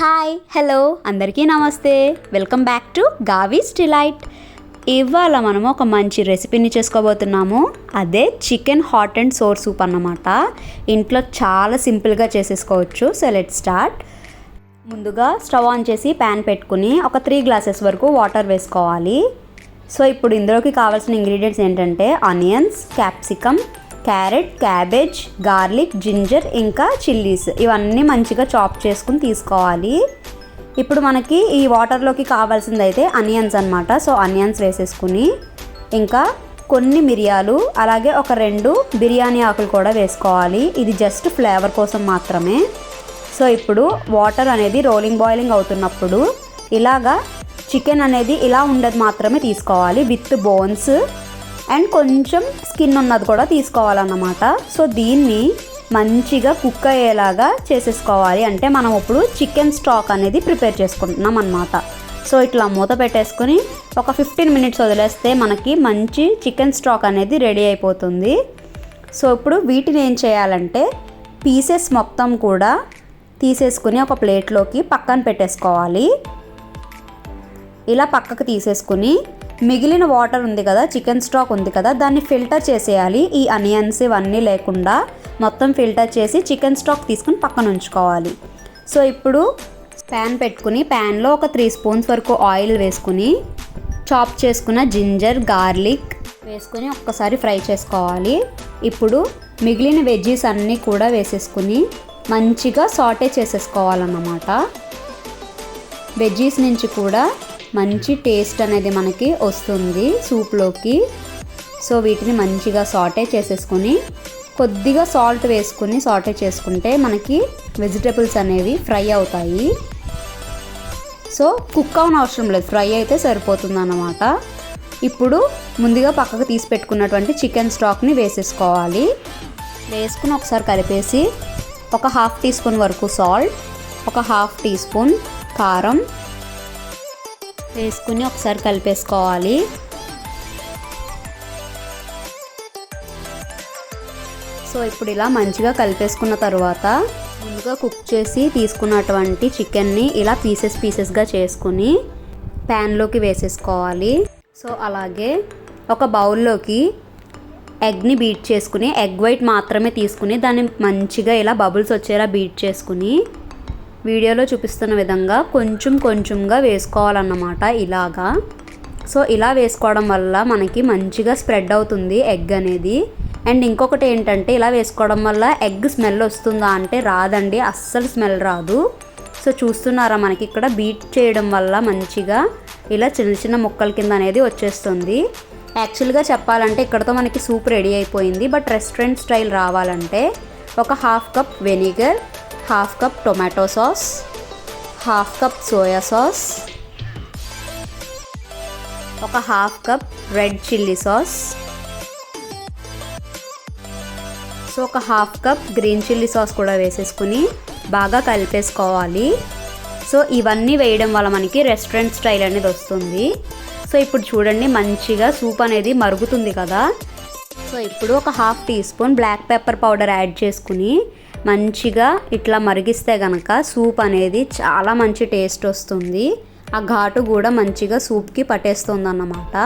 Hi hello అందరికీ నమస్తే. Welcome back to Gavi's delight. ఇవాళ మనము ఒక మంచి రెసిపీని చేసుకోబోతున్నాము. అదే chicken hot and sour soup అన్నమాట. ఇంట్లో చాలా సింపుల్గా చేసేసుకోవచ్చు. So let start. ముందుగా స్టవ్ ఆన్ చేసి ప్యాన్ పెట్టుకుని ఒక త్రీ గ్లాసెస్ వరకు వాటర్ వేసుకోవాలి. సో ఇప్పుడు ఇందులోకి కావాల్సిన ఇంగ్రీడియంట్స్ ఏంటంటే onions capsicum carrot cabbage garlic ginger ఇంకా చిల్లీస్. ఇవన్నీ మంచిగా చాప్ చేసుకుని తీసుకోవాలి. ఇప్పుడు మనకి ఈ వాటర్లోకి కావాల్సింది అయితే అనియన్స్ అనమాట సో అనియన్స్ వేసేసుకుని ఇంకా కొన్ని మిరియాలు అలాగే ఒక రెండు బిర్యానీ ఆకులు కూడా వేసుకోవాలి. ఇది జస్ట్ ఫ్లేవర్ కోసం మాత్రమే. సో ఇప్పుడు వాటర్ అనేది రోలింగ్ బాయిలింగ్ అవుతున్నప్పుడు ఇలాగా చికెన్ అనేది ఇలా ఉండదు మాత్రమే తీసుకోవాలి విత్ బోన్స్. అండ్ కొంచెం స్కిన్ ఉన్నది కూడా తీసుకోవాలన్నమాట. సో దీన్ని మంచిగా కుక్ అయ్యేలాగా చేసేసుకోవాలి. అంటే మనం ఇప్పుడు చికెన్ స్టాక్ అనేది ప్రిపేర్ చేసుకుంటున్నాం అనమాట సో ఇట్లా మూత పెట్టేసుకొని ఒక ఫిఫ్టీన్ మినిట్స్ వదిలేస్తే మనకి మంచి చికెన్ స్టాక్ అనేది రెడీ అయిపోతుంది. సో ఇప్పుడు వీటిని ఏం చేయాలంటే పీసెస్ మొత్తం కూడా తీసేసుకుని ఒక ప్లేట్లోకి పక్కన పెట్టేసుకోవాలి. ఇలా పక్కకు తీసేసుకుని మిగిలిన వాటర్ ఉంది కదా చికెన్ స్టాక్ ఉంది కదా దాన్ని ఫిల్టర్ చేసేయాలి. ఈ అనియన్స్ ఇవన్నీ లేకుండా మొత్తం ఫిల్టర్ చేసి చికెన్ స్టాక్ తీసుకుని పక్కన ఉంచుకోవాలి. సో ఇప్పుడు ప్యాన్ పెట్టుకుని ప్యాన్లో ఒక త్రీ స్పూన్స్ వరకు ఆయిల్ వేసుకుని చాప్ చేసుకున్న జింజర్ గార్లిక్ వేసుకుని ఒక్కసారి ఫ్రై చేసుకోవాలి. ఇప్పుడు మిగిలిన వెజ్జీస్ అన్నీ కూడా వేసేసుకుని మంచిగా సాటే చేసేసుకోవాలన్నమాట. వెజ్జీస్ నుంచి కూడా మంచి టేస్ట్ అనేది మనకి వస్తుంది సూప్లోకి. సో వీటిని మంచిగా సాటే చేసేసుకొని కొద్దిగా సాల్ట్ వేసుకుని సాటే చేసుకుంటే మనకి వెజిటబుల్స్ అనేవి ఫ్రై అవుతాయి. సో కుక్ అవన అవసరం లేదు. ఫ్రై అయితే సరిపోతుంది అన్నమాట ఇప్పుడు ముందుగా పక్కకు తీసి పెట్టుకున్నటువంటి చికెన్ స్టాక్ని వేసేసుకోవాలి. వేసుకుని ఒకసారి కలిపేసి ఒక హాఫ్ టీ స్పూన్ వరకు సాల్ట్ ఒక హాఫ్ టీ స్పూన్ కారం వేసుకుని ఒకసారి కలిపేసుకోవాలి. సో ఇప్పుడు ఇలా మంచిగా కలిపేసుకున్న తర్వాత ముందుగా కుక్ చేసి తీసుకున్నటువంటి చికెన్ని ఇలా పీసెస్ పీసెస్గా చేసుకుని ప్యాన్లోకి వేసేసుకోవాలి. సో అలాగే ఒక బౌల్లోకి ఎగ్ని బీట్ చేసుకుని ఎగ్ వైట్ మాత్రమే తీసుకుని దాన్ని మంచిగా ఇలా బబుల్స్ వచ్చేలా బీట్ చేసుకుని వీడియోలో చూపిస్తున్న విధంగా కొంచెం కొంచెంగా వేసుకోవాలన్నమాట ఇలాగా. సో ఇలా వేసుకోవడం వల్ల మనకి మంచిగా స్ప్రెడ్ అవుతుంది ఎగ్ అనేది. అండ్ ఇంకొకటి ఏంటంటే ఇలా వేసుకోవడం వల్ల ఎగ్ స్మెల్ వస్తుందా అంటే రాదండి అస్సలు స్మెల్ రాదు. సో చూస్తున్నారా మనకి ఇక్కడ బీట్ చేయడం వల్ల మంచిగా ఇలా చిన్న చిన్న ముక్కల కింద అనేది వచ్చేస్తుంది. యాక్చువల్గా చెప్పాలంటే ఇక్కడతో మనకి సూప్ రెడీ అయిపోయింది బట్ రెస్టారెంట్ స్టైల్ రావాలంటే ఒక half cup vinegar half cup tomato sauce half cup soya sauce ఒక half cup red chilli sauce so ఒక half cup green chilli sauce కూడా వేసేసుకుని బాగా కలిపేసుకోవాలి. సో ఇవన్నీ వేయడం వల్ల మనకి రెస్టారెంట్ స్టైల్ అనేది వస్తుంది. సో ఇప్పుడు చూడండి మంచిగా సూప్ అనేది మరుగుతుంది కదా. సో ఇప్పుడు ఒక half teaspoon black pepper powder add చేసుకుని మంచిగా ఇట్లా మరిగిస్తే కనుక సూప్ అనేది చాలా మంచి టేస్ట్ వస్తుంది. ఆ ఘాటు కూడా మంచిగా సూప్కి పట్టేస్తుంది అన్నమాట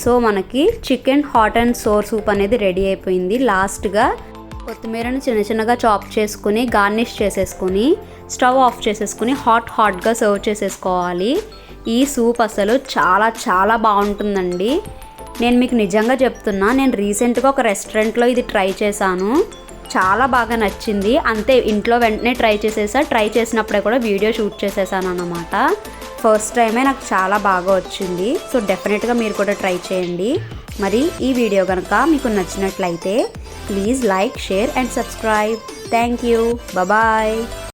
సో మనకి chicken hot and sour soup అనేది రెడీ అయిపోయింది. లాస్ట్గా కొత్తిమీరను చిన్న చిన్నగా చాప్ చేసుకుని గార్నిష్ చేసేసుకుని స్టవ్ ఆఫ్ చేసేసుకుని హాట్ హాట్గా సర్వ్ చేసేసుకోవాలి. ఈ సూప్ అసలు చాలా చాలా బాగుంటుందండి. నేను మీకు నిజంగా చెప్తున్నా నేను రీసెంట్గా ఒక రెస్టారెంట్లో ఇది ట్రై చేశాను. చాలా బాగా నచ్చింది. అంతే ఇంట్లో వెంటనే ట్రై చేసేసా. ట్రై చేసినప్పుడే కూడా వీడియో షూట్ చేసేసాను అన్నమాట. ఫస్ట్ టైమే నాకు చాలా బాగా వచ్చింది. సో డెఫినెట్గా మీరు కూడా ట్రై చేయండి. మరి ఈ వీడియో కనుక మీకు నచ్చినట్లయితే please like share and subscribe thank you bye